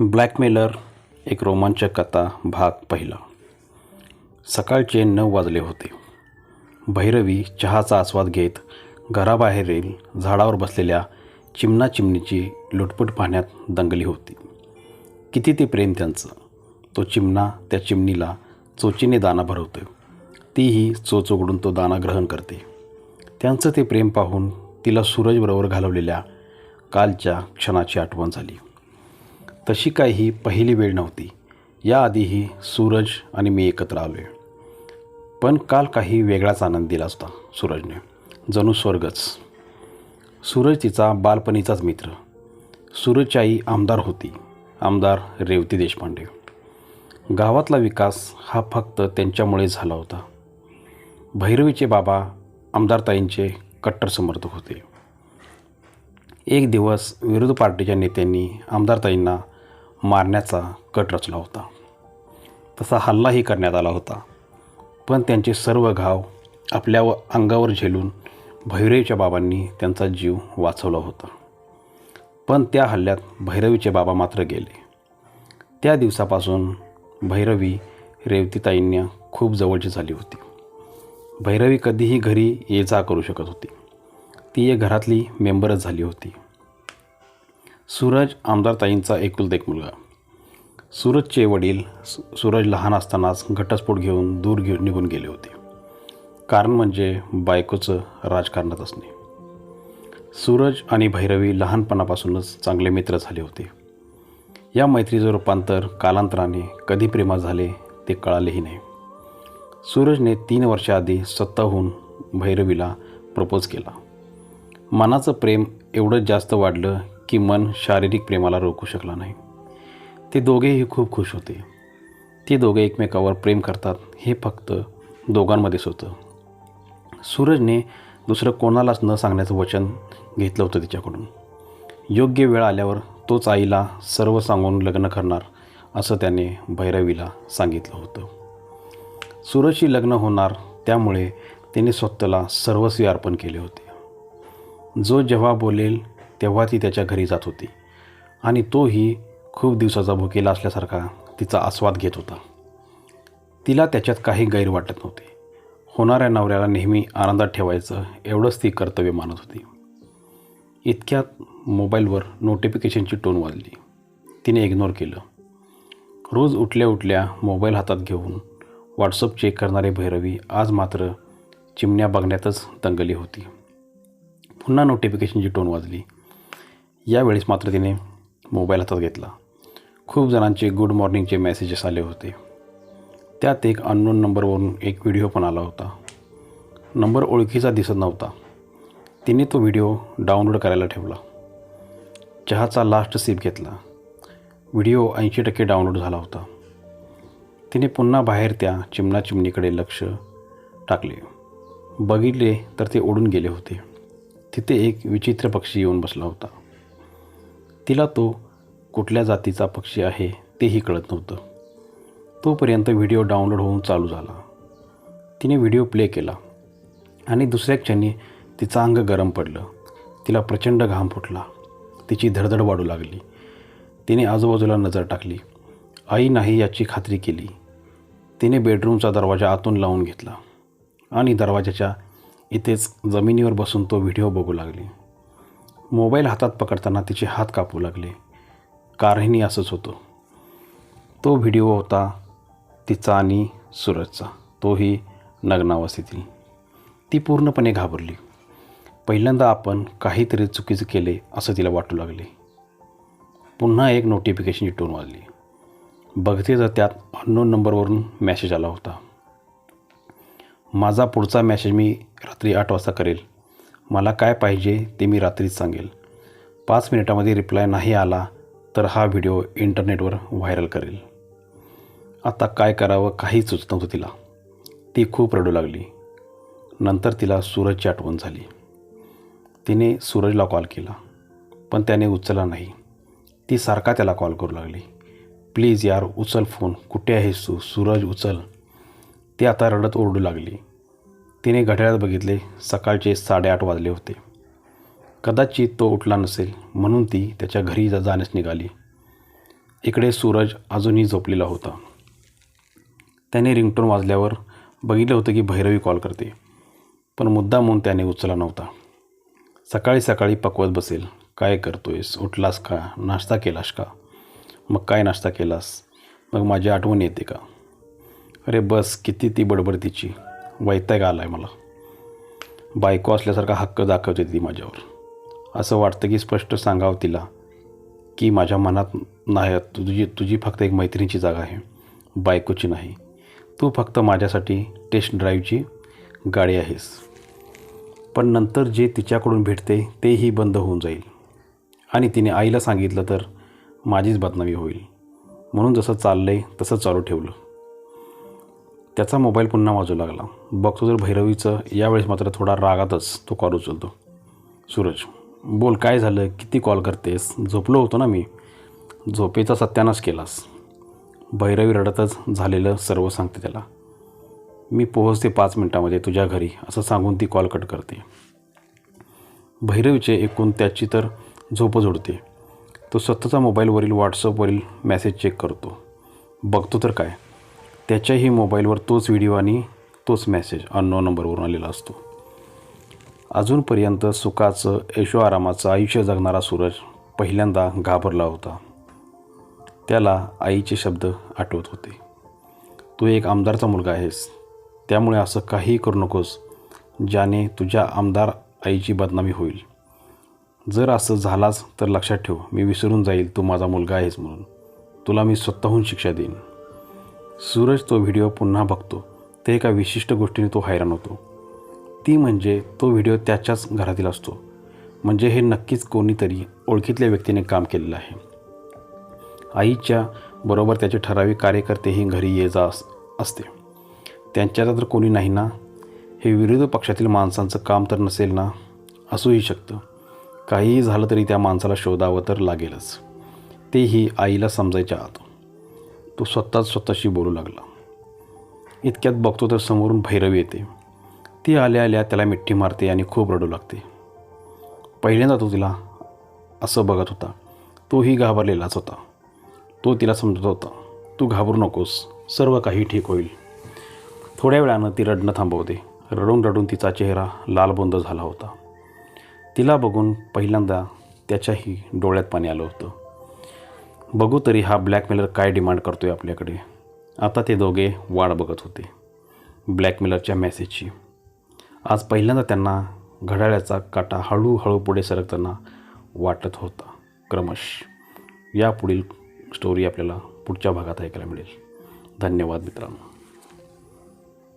Blackmailer एक रोमांचक कथा भाग पहिला. सकाळचे नऊ वाजले होते. भैरवी चहाचा आस्वाद घेत घराबाहेरील झाडावर बसलेल्या चिमणा चिमणीची लुटपुट पाहण्यात दंगली होती. किती ते प्रेम त्यांचं. तो चिमणा त्या चिमणीला चोचीने दाना भरवतो तीही चोच उघडून तो दाना ग्रहण करते. त्यांचं ते प्रेम पाहून तिला सूरजबरोबर घालवलेल्या कालच्या क्षणाची आठवण झाली. तशी काही ही पहिली वेळ नव्हती. याआधीही सूरज आणि मी एकत्र आलो आहे पण काल काही वेगळाच आनंद दिला असता सूरजने. जणू स्वर्गच. सूरज तिचा बालपणीचाच मित्र. सूरजची आई आमदार होती आमदार रेवती देशपांडे. गावातला विकास हा फक्त त्यांच्यामुळे झाला होता. भैरवीचे बाबा आमदारताईंचे कट्टर समर्थक होते. एक दिवस विरोधी पार्टीच्या नेत्यांनी आमदारताईंना मारण्याचा कट रचला होता. तसा हल्लाही करण्यात आला होता. पण त्यांचे सर्व घाव आपल्या व अंगावर झेलून भैरवीच्या बाबांनी त्यांचा जीव वाचवला होता. पण त्या हल्ल्यात भैरवीचे बाबा मात्र गेले. त्या दिवसापासून भैरवी रेवतीताईंना खूप जवळची झाली होती. भैरवी कधीही घरी ये जा करू शकत होती. ती एक घरातली मेंबरच झाली होती. सूरज आमदारताईंचा एकुलता एक मुलगा. सूरजचे वडील सूरज लहान असतानाच घटस्फोट घेऊन दूर घेऊन निघून गेले होते. कारण म्हणजे बायकोचं राजकारणात असणे. सूरज आणि भैरवी लहानपणापासूनच चांगले मित्र झाले होते. या मैत्रीचं रूपांतर कालांतराने कधी प्रेमात झाले ते कळालेही नाही. सूरजने तीन वर्षाआधी स्वतःहून भैरवीला प्रपोज केला. मनाचं प्रेम एवढं जास्त वाढलं की मन शारीरिक प्रेमाला रोखू शकला नाही. ते दोघेही खूप खुश होते. ते दोघे एकमेकावर प्रेम करतात हे फक्त दोघांमध्येच होतं. सूरजने दुसरं कोणालाच न सांगण्याचं वचन घेतलं होतं तिच्याकडून. योग्य वेळ आल्यावर तोच आईला सर्व सांगून लग्न करणार असं त्याने भैरवीला सांगितलं होतं. सूरजशी लग्न होणार त्यामुळे त्याने स्वतःला सर्वस्वी अर्पण केले होते. जो जेव्हा बोलेल तेव्हा ती त्याच्या घरी जात होती. आणि तोही खूप दिवसाचा भुकेला असल्यासारखा तिचा आस्वाद घेत होता. तिला त्याच्यात काही गैर वाटत नव्हते. होणाऱ्या नवऱ्याला नेहमी आनंदात ठेवायचं एवढंच ती कर्तव्य मानत होती. इतक्यात मोबाईलवर नोटिफिकेशनची टोन वाजली. तिने इग्नोर केलं. रोज उठल्या उठल्या मोबाईल हातात घेऊन व्हॉट्सअप चेक करणारी भैरवी आज मात्र चिमण्या बघण्यातच दंगली होती. पुन्हा नोटिफिकेशनची टोन वाजली. यावेळेस मात्र तिने मोबाईल हातात घेतला. खूप जणांचे गुड मॉर्निंगचे मेसेजेस आले होते. त्यात एक अननोन नंबरवरून एक व्हिडिओ पण आला होता. नंबर ओळखीचा दिसत नव्हता. तिने तो व्हिडिओ डाउनलोड करायला ठेवला. चहाचा लास्ट सिप घेतला. व्हिडिओ ऐंशी टक्के डाउनलोड झाला होता. तिने पुन्हा बाहेर त्या चिमणा चिमणीकडे लक्ष टाकले. बघितले तर ते उडून गेले होते. तिथे एक विचित्र पक्षी येऊन बसला होता. तिला तो कुठल्या जातीचा पक्षी आहे तेही कळत नव्हतं. तोपर्यंत व्हिडिओ डाउनलोड होऊन चालू झाला. तिने व्हिडिओ प्ले केला आणि दुसऱ्या क्षणी तिचं अंग गरम पडलं. तिला प्रचंड घाम फुटला. तिची धडधड वाढू लागली. तिने आजूबाजूला नजर टाकली. आई नाही याची खात्री केली. तिने बेडरूमचा दरवाजा आतून लावून घेतला आणि दरवाजाच्या इथेच जमिनीवर बसून तो व्हिडिओ बघू लागली. मोबाईल हातात पकडताना तिचे हात कापू लागले. कारही असंच होतं. तो व्हिडिओ होता तिचा आणि सूरजचा. तोही नग्नावस्थेतील. ती पूर्णपणे घाबरली. पहिल्यांदा आपण काहीतरी चुकीचं केले असं तिला वाटू लागले. पुन्हा एक नोटिफिकेशनची टोन वाजली. बघते तर त्यात अननोन नंबरवरून मॅसेज आला होता. माझा पुढचा मॅसेज मी रात्री आठ वाजता करेल. मला काय पाहिजे ते मी रात्रीच सांगेल. पाच मिनिटामध्ये रिप्लाय नाही आला तर हा व्हिडिओ इंटरनेटवर व्हायरल करेल. आता काय करावं काही सुचत नव्हतं तिला. ती खूप रडू लागली. नंतर तिला सूरजची आठवण झाली. तिने सूरजला कॉल केला पण त्याने उचलला नाही. ती सारखा त्याला कॉल करू लागली. प्लीज यार उचल फोन. कुठे आहेस तू? सूरज उचल. ती आता रडत ओरडू लागली. तिने घड्याळात बघितले सकाळचे साडेआठ वाजले होते. कदाचित तो उठला नसेल म्हणून ती त्याच्या घरी जाण्यास निघाली. इकडे सूरज अजूनही झोपलेला होता. त्याने रिंगटोन वाजल्यावर बघितलं होतं की भैरवी कॉल करते पण मुद्दा म्हणून त्याने उचलला नव्हता. सकाळी सकाळी पकवत बसेल काय करतोयस? उठलास का? नाश्ता केलास का? मग काय नाश्ता केलास? मग माझी आठवण येते का? अरे बस किती ती बडबड तिची. वैताग आला आहे मला. बायको असल्यासारखा हक्क दाखवते ती माझ्यावर. असं वाटतं की स्पष्ट सांगावं तिला की माझ्या मनात नाही तुझी तुझी फक्त एक मैत्रिणीची जागा आहे बायकोची नाही. तू फक्त माझ्यासाठी टेस्ट ड्राईव्हची गाडी आहेस. पण नंतर जे तिच्याकडून भेटते तेही बंद होऊन जाईल. आणि तिने आईला सांगितलं तर माझीच बदनामी होईल. म्हणून जसं चाललं आहे तसं चालू ठेवलं. त्याचा मोबाईल पुन्हा वाजू लागला. बघतो तर भैरवीचं यावेळेस मात्र थोडा रागातच तो कॉल उचलतो. सूरज बोल काय झालं? किती कॉल करतेस? झोपलो होतो ना मी. झोपेचा सत्यानाश केलास. भैरवी रडतच झालेलं सर्व सांगते त्याला. मी पोहोचते पाच मिनटामध्ये तुझ्या घरी असं सांगून ती कॉल कट करते. भैरवीचे एकूण त्याची तर झोपच उडते तो स्वतःचा मोबाईलवरील व्हॉट्सअपवरील मेसेज चेक करतो. बघतो तर काय? त्याच्याही मोबाईलवर तोच व्हिडिओ आणि तोच मेसेज अननो नंबरवरून आलेला असतो. अजूनपर्यंत सुखाचं ऐशो आरामाचं आयुष्य जगणारा सूरज पहिल्यांदा घाबरला होता. त्याला आईचे शब्द आठवत होते. तू एक आमदारचा मुलगा आहेस. त्यामुळे असं काहीही करू नकोस. ज्याने तुझ्या आमदार आईची बदनामी होईल. जर असं झालाच तर लक्षात ठेव. मी विसरून जाईल. तू माझा मुलगा आहेस म्हणून. तुला मी स्वतःहून शिक्षा देईन. सूरज तो व्हिडिओ पुन्हा बघतो. ते एका विशिष्ट गोष्टीने तो हैराण होतो. ती म्हणजे तो व्हिडिओ त्याच्याच घरातील असतो. म्हणजे हे नक्कीच कोणीतरी ओळखीतल्या व्यक्तीने काम केलेलं आहे. आईच्या बरोबर त्याचे ठराविक कार्यकर्तेही घरी ये जा अस- असते. त्यांच्यात तर कोणी नाही ना? हे विरोधी पक्षातील माणसांचं काम तर नसेल ना? असूही शकतं. काहीही झालं तरी त्या माणसाला शोधावं तर लागेलच. तेही आईला समजायच्या आत. तो स्वतःच स्वतःशी बोलू लागला. इतक्यात बघतो तर समोरून भैरवी येते. ती आल्या आल्या त्याला मिठ्ठी मारते आणि खूप रडू लागते. पहिल्यांदा तो तिला असं बघत होता. तोही घाबरलेलाच होता. तो तिला समजत होता तू घाबरू नकोस सर्व काही ठीक होईल. थोड्या वेळानं ती रडणं थांबवते. रडून रडून तिचा चेहरा लालबोंद झाला होता. तिला बघून पहिल्यांदा त्याच्याही डोळ्यात पाणी आलं होतं. बघू तरी हा ब्लॅकमेलर काय डिमांड करतो आहे आपल्याकडे. आता ते दोघे वाट बघत होते ब्लॅकमेलरच्या मेसेजची आज पहिल्यांदा त्यांना घड्याळ्याचा काटा हळूहळू पुढे सरकताना वाटत होता क्रमश. या पुढील स्टोरी आपल्याला पुढच्या भागात ऐकायला मिळेल. धन्यवाद मित्रांनो.